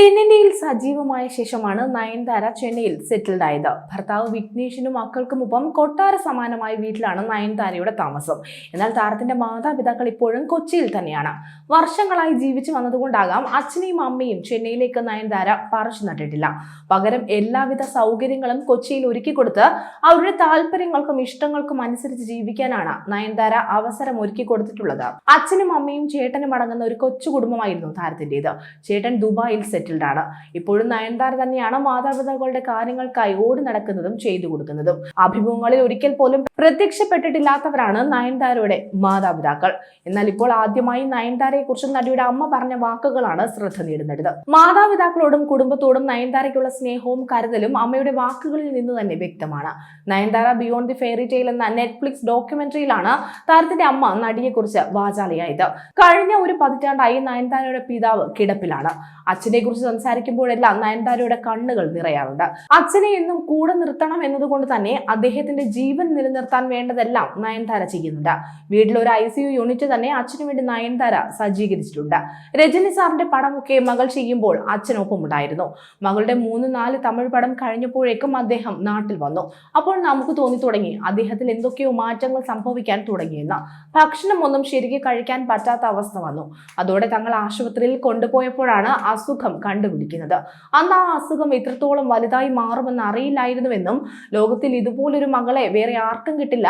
തെന്നിന്ത്യയിൽ സജീവമായ ശേഷമാണ് നയൻതാര ചെന്നൈയിൽ സെറ്റിൽഡ് ആയത്. ഭർത്താവ് വിഘ്നേഷിനും മക്കൾക്കുമൊപ്പം കൊട്ടാര സമാനമായ വീട്ടിലാണ് നയൻതാരയുടെ താമസം. എന്നാൽ താരത്തിന്റെ മാതാപിതാക്കൾ ഇപ്പോഴും കൊച്ചിയിൽ തന്നെയാണ്. വർഷങ്ങളായി ജീവിച്ചു വന്നതുകൊണ്ടാകാം അച്ഛനെയും അമ്മയും ചെന്നൈയിലേക്ക് നയൻതാര പറിച്ചു നട്ടിട്ടില്ല. പകരം എല്ലാവിധ സൗകര്യങ്ങളും കൊച്ചിയിൽ ഒരുക്കി കൊടുത്ത് അവരുടെ താല്പര്യങ്ങൾക്കും ഇഷ്ടങ്ങൾക്കും അനുസരിച്ച് ജീവിക്കാനാണ് നയൻതാര അവസരം ഒരുക്കി കൊടുത്തിട്ടുള്ളത്. അച്ഛനും അമ്മയും ചേട്ടനും അടങ്ങുന്ന ഒരു കൊച്ചു കുടുംബമായിരുന്നു താരത്തിന്റെത് ചേട്ടൻ ദുബായിൽ സെറ്റിൽഡ് ആണ് ഇപ്പോഴും നയൻതാര തന്നെയാണ് മാതാപിതാക്കളുടെ കാര്യങ്ങൾക്കായി ഓടി നടക്കുന്നതും ചെയ്തു കൊടുക്കുന്നതും. അഭിമുഖങ്ങളിൽ ഒരിക്കൽ പോലും പ്രത്യക്ഷപ്പെട്ടിട്ടില്ലാത്തവരാണ് നയൻതാരയുടെ മാതാപിതാക്കൾ. എന്നാൽ ഇപ്പോൾ ആദ്യമായി നയൻതാരയെ കുറിച്ച് നടിയുടെ അമ്മ പറഞ്ഞ വാക്കുകളാണ് ശ്രദ്ധ നേടുന്നത്. മാതാപിതാക്കളോടും കുടുംബത്തോടും നയൻതാരയ്ക്കുള്ള സ്നേഹവും കരുതലും അമ്മയുടെ വാക്കുകളിൽ നിന്ന് തന്നെ വ്യക്തമാണ്. Nayanthara beyond the fairy tale എന്ന നെറ്റ്ഫ്ലിക്സ് ഡോക്യുമെന്ററിയിലാണ് താരത്തിന്റെ അമ്മ നടിയെക്കുറിച്ച് വാചാലയായത്. കഴിഞ്ഞ ഒരു പതിറ്റാണ്ടായി നയൻതാരയുടെ പിതാവ് കിടപ്പിലാണ്. അച്ഛനെ കുറിച്ച് സംസാരിക്കുമ്പോഴെല്ലാം നയൻതാരയുടെ കണ്ണുകൾ നിറയാറുണ്ട്. അച്ഛനെ എന്നും കൂടെ നിർത്തണം എന്നതുകൊണ്ട് തന്നെ അദ്ദേഹത്തിന്റെ ജീവൻ നിലനിർത്താൻ വേണ്ടതെല്ലാം നയൻതാര ചെയ്യുന്നുണ്ട്. വീട്ടിൽ ഒരു ഐ സി യു യൂണിറ്റ് തന്നെ അച്ഛനു വേണ്ടി നയൻതാര സജ്ജീകരിച്ചിട്ടുണ്ട്. രജനി സാറിന്റെ പടമൊക്കെ മകൾ ചെയ്യുമ്പോൾ അച്ഛനൊപ്പം ഉണ്ടായിരുന്നു. മകളുടെ മൂന്ന് നാല് തമിഴ് പടം കഴിഞ്ഞപ്പോഴേക്കും അദ്ദേഹം നാട്ടിൽ വന്നു. അപ്പോൾ നമുക്ക് തോന്നി തുടങ്ങി അദ്ദേഹത്തിൽ എന്തൊക്കെയോ മാറ്റങ്ങൾ സംഭവിക്കാൻ തുടങ്ങിയെന്ന്. ഭക്ഷണം ഒന്നും ശരിക്കും കഴിക്കാൻ പറ്റാത്ത അവസ്ഥ വന്നു. അതോടെ തങ്ങൾ ആശുപത്രിയിൽ കൊണ്ടുപോയപ്പോഴാണ് അസുഖം കണ്ടുപിടിക്കുന്നത്. അന്ന് ആ അസുഖം എത്രത്തോളം വലുതായി മാറുമെന്ന് അറിയില്ലായിരുന്നുവെന്നും ലോകത്തിൽ ഇതുപോലൊരു മകളെ വേറെ ആർക്കും കിട്ടില്ല.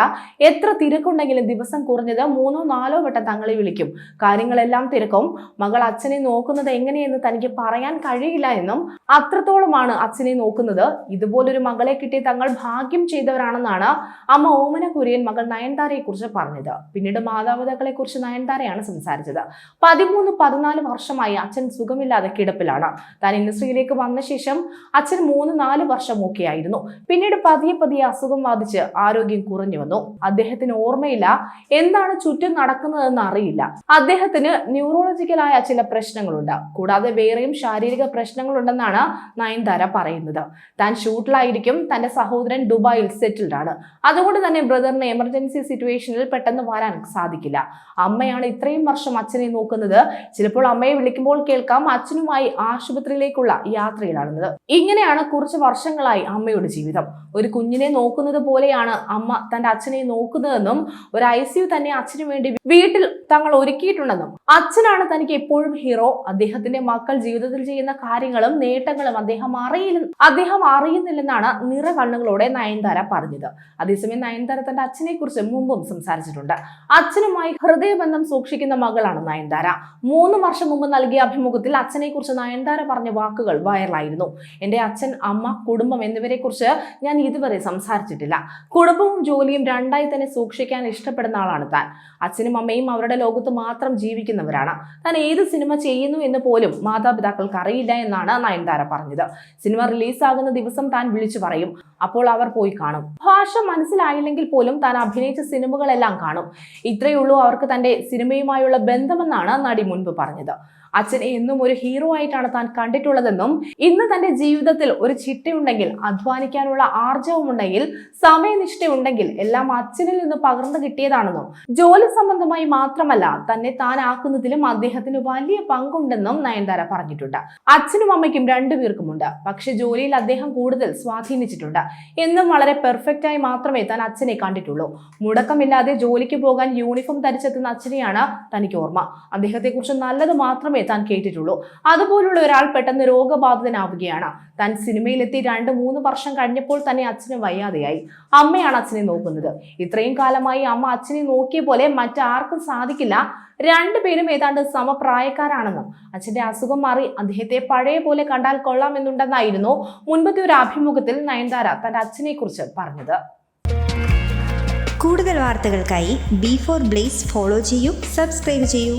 എത്ര തിരക്കുണ്ടെങ്കിലും ദിവസം കുറഞ്ഞത് മൂന്നോ നാലോ വട്ടം തങ്ങളെ വിളിക്കും. കാര്യങ്ങളെല്ലാം തിരക്കും. മകൾ അച്ഛനെ നോക്കുന്നത് എങ്ങനെയെന്ന് തനിക്ക് പറയാൻ കഴിയില്ല എന്നും അത്രത്തോളമാണ് അച്ഛനെ നോക്കുന്നത്. ഇതുപോലൊരു മകളെ കിട്ടിയ തങ്ങൾ ഭാഗ്യം ചെയ്തവരാണെന്നാണ് അമ്മ ഓമന കുര്യൻ മകൾ നയൻതാരയെ കുറിച്ച് പറഞ്ഞത്. പിന്നീട് മാതാപിതാക്കളെ കുറിച്ച് നയൻതാരയാണ് സംസാരിച്ചത്. പതിമൂന്ന് പതിനാല് വർഷമായി അച്ഛൻ സുഖമില്ലാതെ കിടപ്പിലാണ്. താൻ ഇൻഡസ്ട്രിയിലേക്ക് വന്ന ശേഷം അച്ഛൻ മൂന്ന് നാല് വർഷം ഒക്കെ ആയിരുന്നു പിന്നീട് പതിയെ പതിയെ അസുഖം ബാധിച്ച് ആരോഗ്യം കുറഞ്ഞു വന്നു. അദ്ദേഹത്തിന് ഓർമ്മയില്ല എന്താണ് ചുറ്റും നടക്കുന്നതെന്ന് അറിയില്ല. അദ്ദേഹത്തിന് ന്യൂറോളജിക്കലായ ചില പ്രശ്നങ്ങളുണ്ട്. കൂടാതെ വേറെയും ശാരീരിക പ്രശ്നങ്ങളുണ്ടെന്നാണ് നയൻതാര പറയുന്നത്. താൻ ഷൂട്ടിലായിരിക്കും തന്റെ സഹോദരൻ ദുബായിൽ സെറ്റിൽഡ് ആണ്. അതുകൊണ്ട് തന്നെ ബ്രദറിന് എമർജൻസി സിറ്റുവേഷനിൽ പെട്ടെന്ന് വരാൻ സാധിക്കില്ല. അമ്മയാണ് ഇത്രയും വർഷം അച്ഛനെ നോക്കുന്നത്. ചിലപ്പോൾ അമ്മയെ വിളിക്കുമ്പോൾ കേൾക്കാം അച്ഛനുമായി ആശുപത്രിയിലേക്കുള്ള യാത്രയിലാണെന്നത് ഇങ്ങനെയാണ് കുറച്ച് വർഷങ്ങളായി അമ്മയുടെ ജീവിതം. ഒരു കുഞ്ഞിനെ നോക്കുന്നത് പോലെയാണ് അമ്മ തന്റെ അച്ഛനെ നോക്കുന്നതെന്നും ഒരു ഐ സി യു തന്നെ അച്ഛനു വേണ്ടി വീട്ടിൽ തങ്ങൾ ഒരുക്കിയിട്ടുണ്ടെന്നും. അച്ഛനാണ് തനിക്ക് എപ്പോഴും ഹീറോ. അദ്ദേഹത്തിന്റെ മക്കൾ ജീവിതത്തിൽ ചെയ്യുന്ന കാര്യങ്ങളും നേട്ടങ്ങളും അദ്ദേഹം അറിയില്ല അദ്ദേഹം അറിയുന്നില്ലെന്നാണ് നിറ കണ്ണുകളോടെ നയൻതാര പറഞ്ഞത്. അതേസമയം നയൻതാര തന്റെ അച്ഛനെ കുറിച്ച് മുമ്പും സംസാരിച്ചിട്ടുണ്ട്. അച്ഛനുമായി ഹൃദയബന്ധം സൂക്ഷിക്കുന്ന മകളാണ് നയൻതാര. മൂന്ന് വർഷം മുമ്പ് നൽകിയ അഭിമുഖത്തിൽ അച്ഛനെ കുറിച്ച് നയൻതാര പറഞ്ഞ വാക്കുകൾ? വൈറലായിരുന്നു. എന്റെ അച്ഛൻ അമ്മ കുടുംബം എന്നിവരെക്കുറിച്ച് ഞാൻ ഇതുവരെ സംസാരിച്ചിട്ടില്ല. കുടുംബവും ജോലിയും രണ്ടായി തന്നെ സൂക്ഷിക്കാൻ ഇഷ്ടപ്പെടുന്ന ആളാണ് താൻ. അച്ഛനും അമ്മയും അവരുടെ ലോകത്ത് മാത്രം ജീവിക്കുന്നവരാണ്. താൻ ഏത് സിനിമ ചെയ്യുന്നു എന്ന് പോലും മാതാപിതാക്കൾക്ക് അറിയില്ല എന്നാണ് നയൻതാര പറഞ്ഞത്. സിനിമ റിലീസാകുന്ന ദിവസം താൻ വിളിച്ചു പറയും. അപ്പോൾ അവർ പോയി കാണും. ഭാഷ മനസ്സിലായില്ലെങ്കിൽ പോലും താൻ അഭിനയിച്ച സിനിമകളെല്ലാം കാണും. ഇത്രയുള്ളൂ അവർക്ക് തന്റെ സിനിമയുമായുള്ള ബന്ധമെന്നാണ് നടി മുൻപ് പറഞ്ഞത്. അച്ഛനെ എന്നും ഒരു ഹീറോ ആയിട്ടാണ് താൻ കണ്ടിട്ടുള്ളതെന്നും ഇന്ന് തന്റെ ജീവിതത്തിൽ ഒരു ചിട്ടയുണ്ടെങ്കിൽ അധ്വാനിക്കാനുള്ള ആർജവമുണ്ടെങ്കിൽ സമയനിഷ്ഠയുണ്ടെങ്കിൽ എല്ലാം അച്ഛനിൽ നിന്ന് പകർന്നു കിട്ടിയതാണെന്നും ജോലി സംബന്ധമായി മാത്രമല്ല തന്നെ താൻ ആക്കുന്നതിലും അദ്ദേഹത്തിന് വലിയ പങ്കുണ്ടെന്നും നയൻതാര പറഞ്ഞിട്ടുണ്ട്. അച്ഛനും അമ്മയ്ക്കും രണ്ടുപേർക്കുമുണ്ട് പക്ഷെ ജോലിയിൽ അദ്ദേഹം കൂടുതൽ സ്വാധീനിച്ചിട്ടുണ്ട്. എന്നും വളരെ പെർഫെക്റ്റ് ആയി മാത്രമേ താൻ അച്ഛനെ കണ്ടിട്ടുള്ളൂ. മുടക്കമില്ലാതെ ജോലിക്ക് പോകാൻ യൂണിഫോം ധരിച്ചെത്തുന്ന അച്ഛനെയാണ് തനിക്ക് ഓർമ്മ. അദ്ദേഹത്തെക്കുറിച്ച് നല്ലത് മാത്രമേ താൻ കേട്ടിട്ടുള്ളൂ. അതുപോലുള്ള ഒരാൾ പെട്ടെന്ന് രോഗബാധിതനാവുകയാണ്. താൻ സിനിമയിലെത്തി രണ്ട് മൂന്ന് വർഷം കഴിഞ്ഞപ്പോൾ തന്നെ അച്ഛന് വയ്യാതെയായി. അമ്മയാണ് അച്ഛനെ നോക്കുന്നത്. ഇത്രയും കാലമായി അമ്മ അച്ഛനെ നോക്കിയ പോലെ മറ്റാർക്കും സാധിക്കില്ല. രണ്ടുപേരും ഏതാണ്ട് സമപ്രായക്കാരാണെന്നും അച്ഛന്റെ അസുഖം മാറി അദ്ദേഹത്തെ പഴയ പോലെ കണ്ടാൽ കൊള്ളാമെന്നുണ്ടെന്നായിരുന്നു മുൻപത്തെ ഒരു അഭിമുഖത്തിൽ നയൻതാര തന്റെ അച്ഛനെ കുറിച്ച് പറഞ്ഞത്. കൂടുതൽ വാർത്തകൾക്കായി ബി ഫോർ ബ്ലേസ് ഫോളോ ചെയ്യൂ സബ്സ്ക്രൈബ് ചെയ്യൂ.